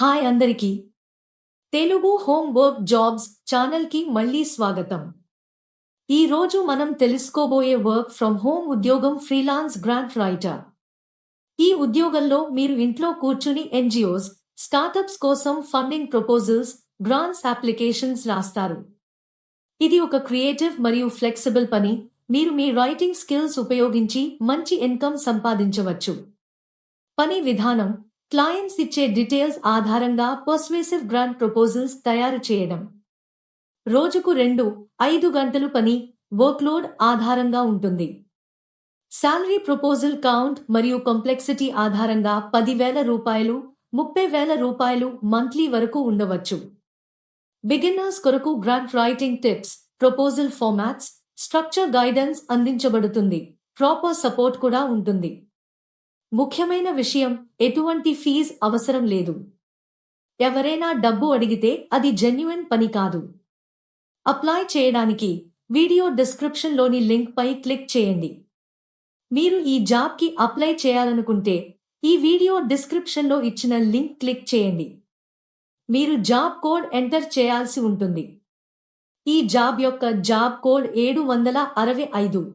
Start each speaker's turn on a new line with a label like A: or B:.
A: Hi అందరికీ. Telugu home work jobs ఛానల్కి మళ్ళీ స్వాగతం. ఈ రోజు మనం తెలుసుకోబోయే వర్క్ ఫ్రమ్ హోమ్ ఉద్యోగం ఫ్రీలాన్స్ గ్రాంట్ రైటర్. ఈ ఉద్యోగంలో మీరు ఇంట్లో కూర్చుని ఎన్జిఓస్ స్టార్టప్స్ కోసం ఫండింగ్ ప్రపోజల్స్ గ్రాంట్స్ అప్లికేషన్స్ రాస్తారు. ఇది ఒక క్రియేటివ్ మరియు ఫ్లెక్సిబుల్ పని. మీరు మీ రైటింగ్ స్కిల్స్ ఉపయోగించి మంచి ఇన్కమ్ సంపాదించవచ్చు. పని విధానం క్లయింట్స్ ఇచ్చే డీటెయిల్స్ ఆధారంగా పర్స్వేసివ్ గ్రాంట్ ప్రపోజల్స్ తయారు చేయడం. రోజుకు రెండు ఐదు గంటలు పని వర్క్లోడ్ ఆధారంగా ఉంటుంది. శాలరీ ప్రపోజల్ కౌంట్ మరియు కాంప్లెక్సిటీ ఆధారంగా పదివేల రూపాయలు ముప్పై వేల రూపాయలు మంత్లీ వరకు ఉండవచ్చు. బిగిన్నర్స్ కొరకు grant writing tips proposal formats structure guidance అందించబడుతుంది. ప్రాపర్ సపోర్ట్ కూడా ఉంటుంది. ముఖ్యమైన విషయం ఎటువంటి ఫీజ్ అవసరం లేదు. ఎవరైనా డబ్బు అడిగితే అది జెన్యున్ పని కాదు. అప్లై చేయడానికి వీడియో డిస్క్రిప్షన్లోని లింక్పై క్లిక్ చేయండి. మీరు ఈ జాబ్కి అప్లై చేయాలనుకుంటే ఈ వీడియో డిస్క్రిప్షన్లో ఇచ్చిన లింక్ క్లిక్ చేయండి. మీరు జాబ్ కోడ్ ఎంటర్ చేయాల్సి ఉంటుంది. ఈ జాబ్ యొక్క జాబ్ కోడ్ ఏడు వందల అరవై ఐదు.